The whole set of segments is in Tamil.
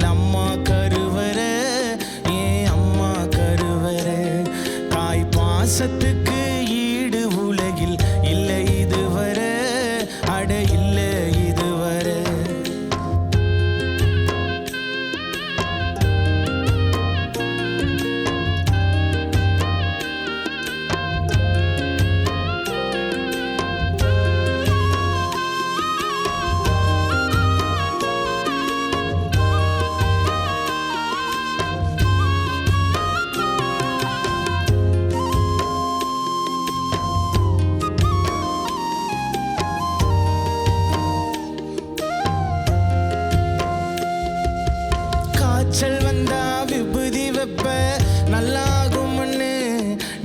வீட்டில் அம்மா கருவற ஏ அம்மா கருவற. தாய் பாசத்துக்கு காய்ச்சல் வந்தா விபூதி வெப்ப நல்லாகும்னு.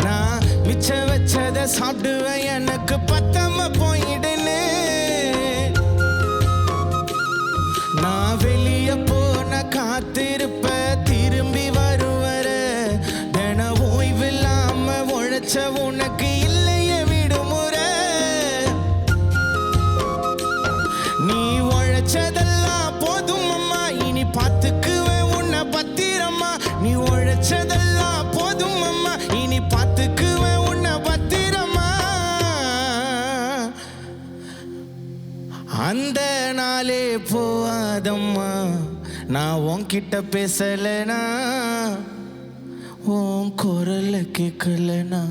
நான் மிச்ச வச்சதை சாப்பிடுவேன் எனக்கு பத்தம போயிடுன்னு. நான் அந்த நாளே போவாதம்மா நான் உன்கிட்ட பேசலனா உன் குரலை கேட்கலனா.